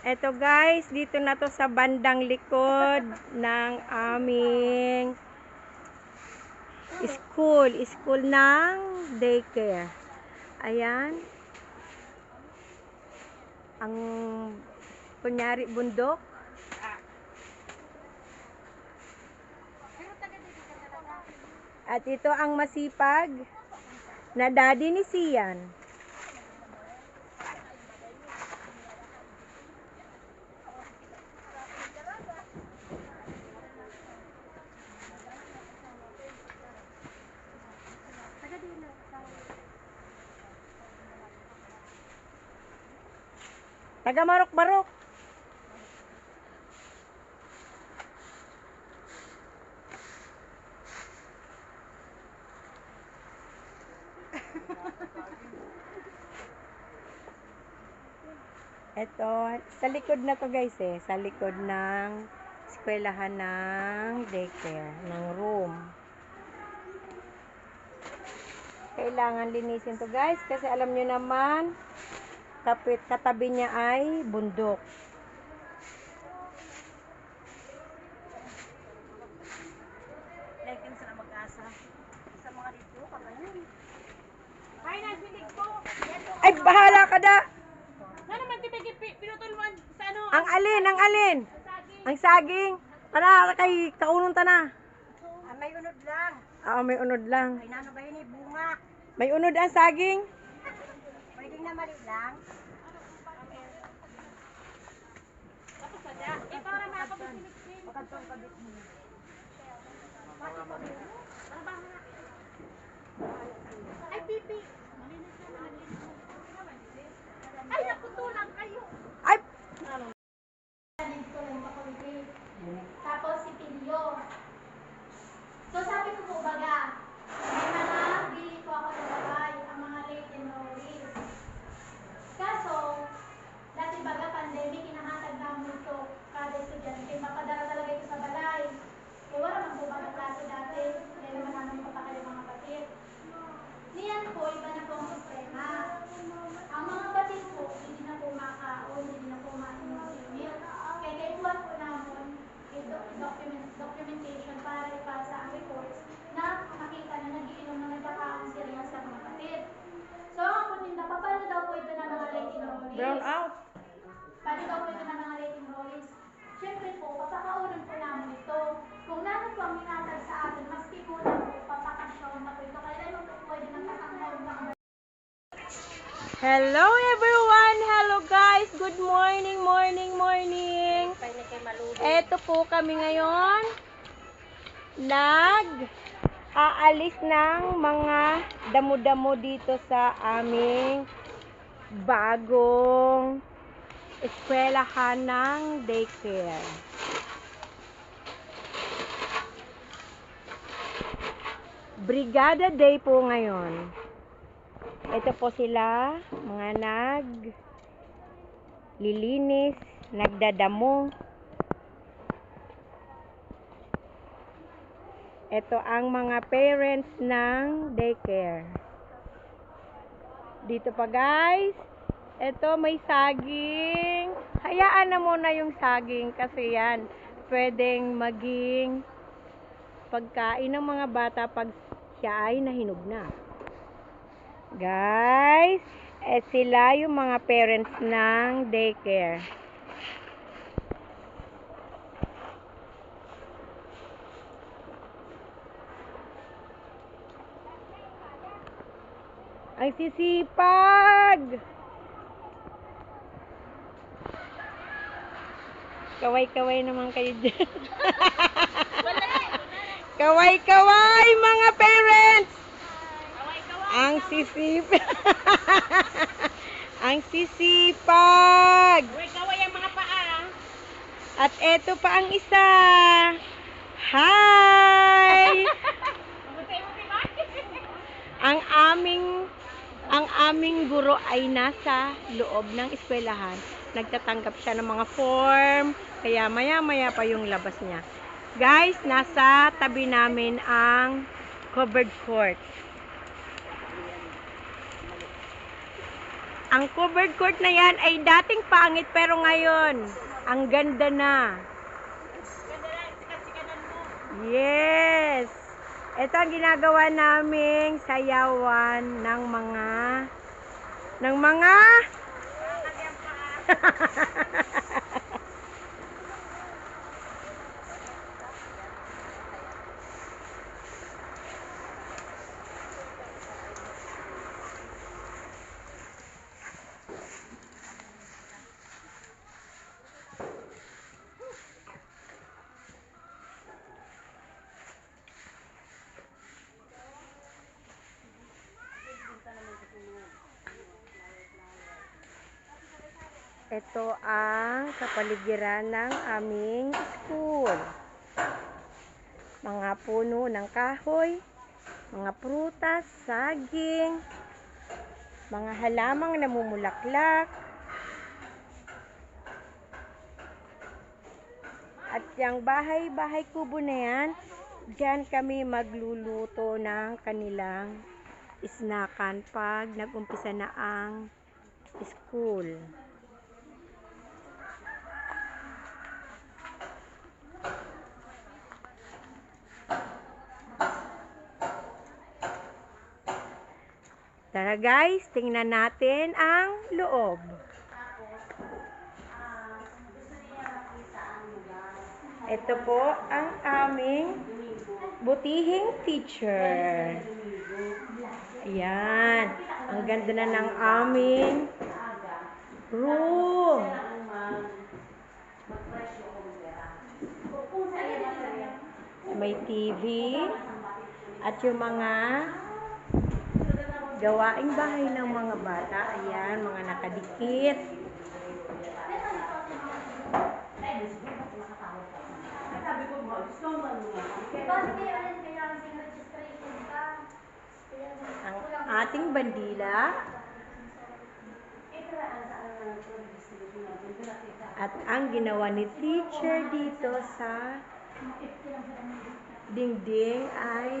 Eto guys, dito na to sa bandang likod ng aming school. School ng daycare. Ayan. Ang kunyari bundok. At ito ang masipag na daddy ni Sian. Taga Marok-Marok. Ito, sa likod na to guys eh, sa likod ng eskwelahan ng daycare, ng room. Kailangan linisin to guys kasi alam nyo naman, kapit katabi niya ay bundok. Like sila mag-asa. Sa mga dito, kagayon. Ay, nagbilig po. Ay, bahala ka da! Na naman, tibig pinutulman sa ano? Ang alin, ang alin? Ang saging. Tara, kay kaunong ta na. Ah, may unod lang. Ah, may unod lang. Ay, nano ba yun eh, bunga. May unod ang saging. Pwedeng na mali lang. Eh, para makapag-mixin. Pagkantong kabit mo. Ay, pipi. Malinis na, malinis na. Ay, nakutulang kayo. Ay, Tapos si Pilyo. So sabi ko po baga, may mga bili po ako ng babae, ang mga late enrollees. Kaso, dati baga pandemic, inahatag namin ito kada estudyante. Mapadara talaga ito sa balay. Eh wala man po baga klase dati. Dahil naman namin papakali mga batid. Niyan po, iba na po ang problema. Ang mga batid po, hindi na po makaon, hindi na po mainom yung milk. Kaya kaikuan po namin ito, document, documentation para ipasa ang reports na makita na nagiinom na nagkakaon sila sa mga batid. So, ang kuninda, paano daw po ito ng mga late enrollees? Brown out. Po ito ng mga late enrollees? Siyempre po, papakaunan po namin ito. Kung namin po ang minatag sa atin, maski po na po, papakasyawan na po ito. Kaya naman po pwede ng kakanghaw ng mga Hello everyone! Hello guys! Good morning, morning, morning! Na. Eto po kami ngayon. Nag aalis ng mga damo-damo dito sa aming bagong eskwelahan ng daycare. Brigada Day po ngayon. Ito po sila, mga nag lilinis, nagdadamo. Ito ang mga parents ng daycare. Dito pa guys. Ito may saging. Hayaan na muna yung saging kasi yan pwedeng maging pagkain ng mga bata pag siya ay nahinog na. Guys, eh sila yung mga parents ng daycare. Ang sisipag! Kaway-kaway naman kayo dyan. Kaway-kaway mga parents! Ang sisip. Ang sisipag. Uy, kaway ang mga paa. At eto pa ang isa. Hi! Ang aming ang aming guro ay nasa loob ng eskwelahan. Nagtatanggap siya ng mga form, kaya maya-maya pa yung labas niya. Guys, nasa tabi namin ang covered court. Ang covered court na yan ay dating pangit pero ngayon, ang ganda na. Yes! Ito ang ginagawa naming sayawan ng mga ng mga Ito ang kapaligiran ng aming school. Mga puno ng kahoy, mga prutas, saging, mga halamang namumulaklak, At yung bahay-bahay kubo na yan, dyan kami magluluto ng kanilang isnakan pag nag-umpisa na ang school. Tara guys, tingnan natin ang loob. Ito po ang aming butihing teacher. Ayan. Ang ganda na ng aming room. May TV. At yung mga gawaing bahay ng mga bata. Ayan, mga nakadikit. Ang ating bandila. At ang ginawa ni teacher dito sa dingding ay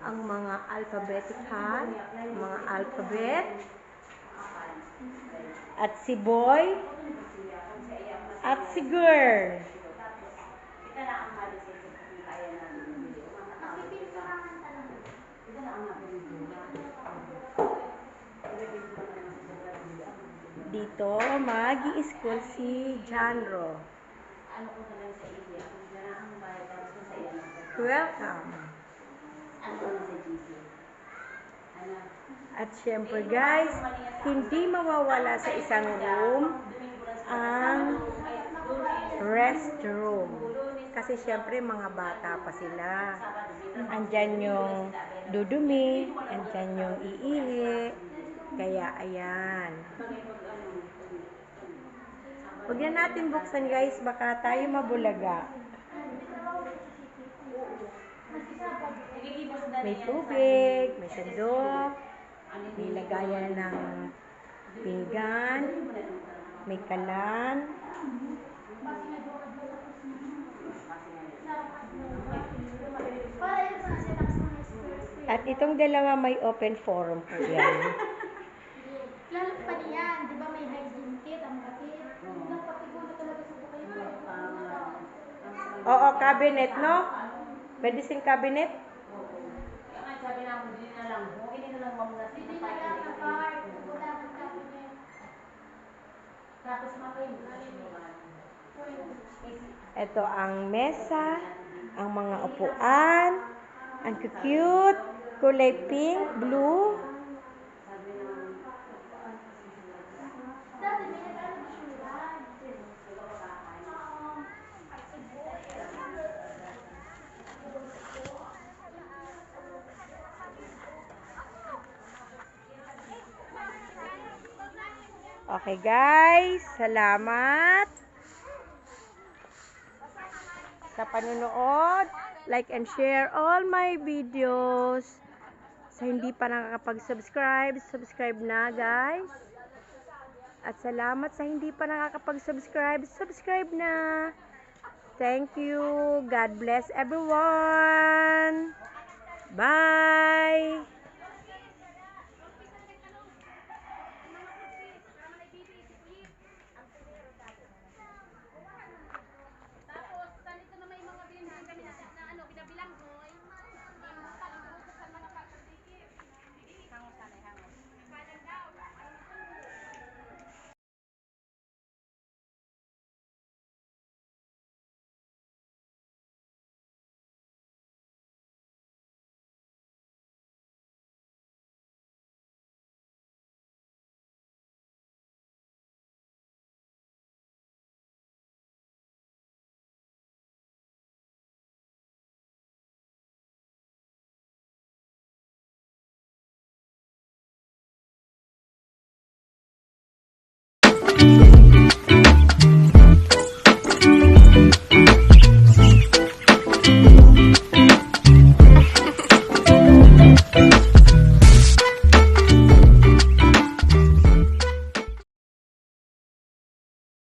ang mga alphabetic ha, mga alphabet. At si boy at si girl. Dito mag school si Janro. Welcome. At syempre guys, hindi mawawala sa isang room ang restroom. Kasi syempre mga bata pa sila. Andyan yung dudumi, andyan yung iihi. Kaya ayan. Huwag na natin buksan guys, baka tayo mabulaga. May tubig, may sandok, may lagayan ng pinggan, may kalan, at itong dalawa may open forum po yan. Lalo pa niyan, di ba may hygiene kit, ang kapit. Napapigulo talaga sa buhay ko. Oo, cabinet, no? Medicine cabinet? Sabi na ako, hindi na lang. Okay na lang mamuna. Hindi na lang ang part, wala ng cabinet. Tapos makain. Ito ang mesa, ang mga upuan, ang cute, kulay pink, blue. Okay guys, salamat sa panunood. Like and share all my videos. Sa hindi pa nakakapag-subscribe, subscribe na guys. At salamat sa hindi pa nakakapag-subscribe, subscribe na. Thank you. God bless everyone. Bye.